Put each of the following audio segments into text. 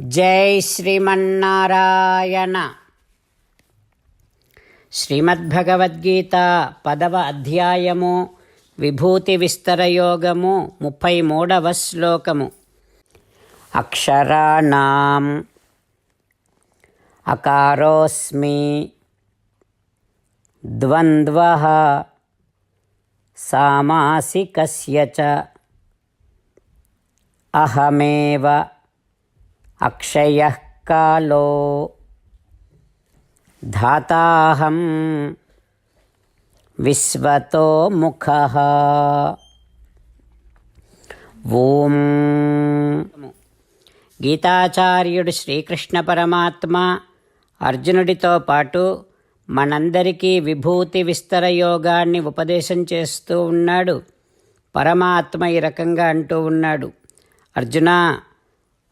జై శ్రీమన్నారాయణ. శ్రీమద్భగవద్గీత పదవ అధ్యాయము విభూతి విస్తరయోగము ముప్పై మూడవ శ్లోకము. అక్షరాణం అకారోస్మి ద్వంద్వ సామాసికస్య చ అహమేవ అక్షయ కాలో ధాతాహం విశ్వతో ముఖ ఓం గీతాచార్యుడు శ్రీకృష్ణ పరమాత్మ అర్జునుడితో పాటు మనందరికీ విభూతి విస్తర యోగాన్ని ఉపదేశం చేస్తూ ఉన్నాడు. పరమాత్మ ఈ రకంగా అంటూ ఉన్నాడు. అర్జున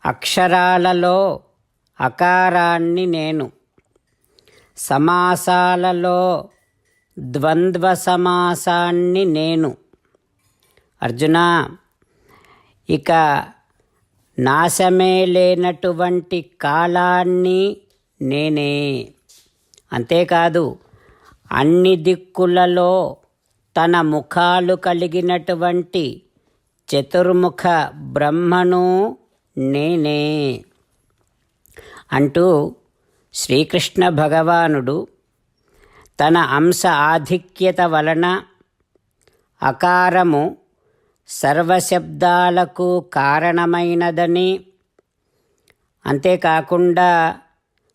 అక్షరాలలో అకారాన్ని నేను. సమాసాలలో ద్వంద్వ సమాసాన్ని నేను. అర్జున ఇక నాశమే లేనటువంటి కాలాన్ని నేనే. అంతేకాదు అన్ని దిక్కులలో తన ముఖాలు కలిగినటువంటి చతుర్ముఖ బ్రహ్మను నేనే అంటూ శ్రీకృష్ణ భగవానుడు తన అంశ ఆధిక్యత వలన అకారము సర్వశబ్దాలకు కారణమైనదని అంతేకాకుండా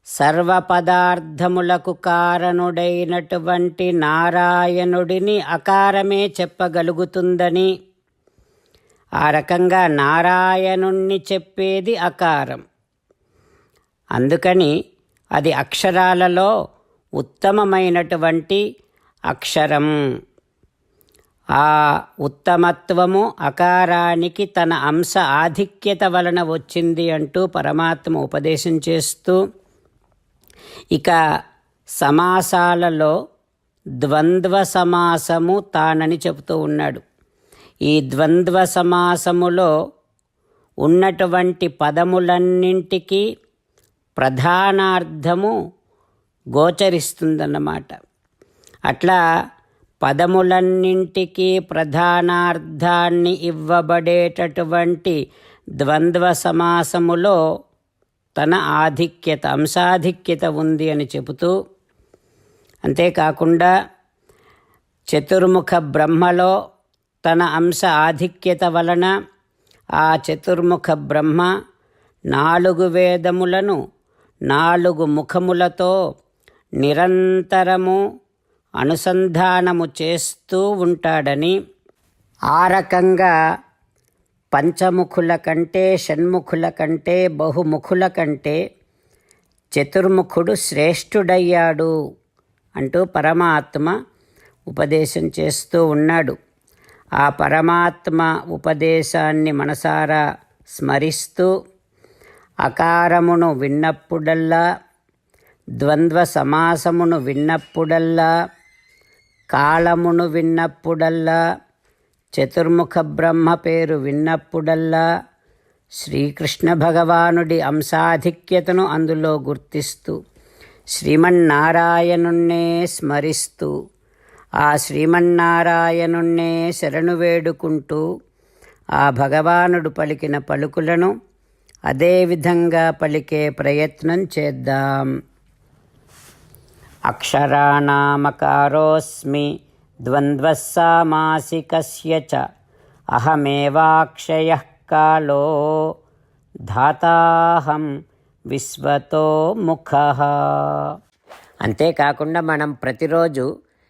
సర్వ పదార్థములకు కారణుడైనటువంటి నారాయణుడిని అకారమే చెప్పగలుగుతుందని ఆ రకంగా నారాయణుణ్ణి చెప్పేది అకారం. అందుకని అది అక్షరాలలో ఉత్తమమైనటువంటి అక్షరం. ఆ ఉత్తమత్వము అకారానికి తన అంశ ఆధిక్యత వలన వచ్చింది అంటూ పరమాత్మ ఉపదేశం చేస్తూ ఇక సమాసాలలో ద్వంద్వ సమాసము తానని చెబుతూ ఉన్నాడు. ఈ ద్వంద్వ సమాసములో ఉన్నటువంటి పదములన్నింటికీ ప్రధానార్థము గోచరిస్తుందన్నమాట. అట్లా పదములన్నింటికీ ప్రధానార్థాన్ని ఇవ్వబడేటటువంటి ద్వంద్వ సమాసములో తన ఆధిక్యత అంశాధిక్యత ఉంది అని చెబుతూ అంతేకాకుండా చతుర్ముఖ బ్రహ్మలో తన అంశ ఆధిక్యత వలన ఆ చతుర్ముఖ బ్రహ్మ నాలుగు వేదములను నాలుగు ముఖములతో నిరంతరము అనుసంధానము చేస్తూ ఉంటాడని ఆ రకంగా పంచముఖుల కంటే షణ్ముఖుల కంటే బహుముఖుల కంటే చతుర్ముఖుడు శ్రేష్ఠుడయ్యాడు అంటూ పరమాత్మ ఉపదేశం చేస్తూ ఉన్నాడు. ఆ పరమాత్మ ఉపదేశాన్ని మనసారా స్మరిస్తూ అకారమును విన్నప్పుడల్లా ద్వంద్వ సమాసమును విన్నప్పుడల్లా కాలమును విన్నప్పుడల్లా చతుర్ముఖ బ్రహ్మ పేరు విన్నప్పుడల్లా శ్రీకృష్ణ భగవానుడి అంశాధిక్యతను అందులో గుర్తిస్తూ శ్రీమన్నారాయణుణ్ణే స్మరిస్తూ ఆ శ్రీమన్నారాయణుణ్ణే శరణు వేడుకుంటూ ఆ భగవానుడు పలికిన పలుకులను అదేవిధంగా పలికే ప్రయత్నం చేద్దాం. అక్షరాణామకారోస్మి ద్వంద్వస్సామాసికస్య చ అహమేవాక్షయ కాలో ధాతాహం విశ్వతో ముఖ. అంతేకాకుండా మనం ప్రతిరోజు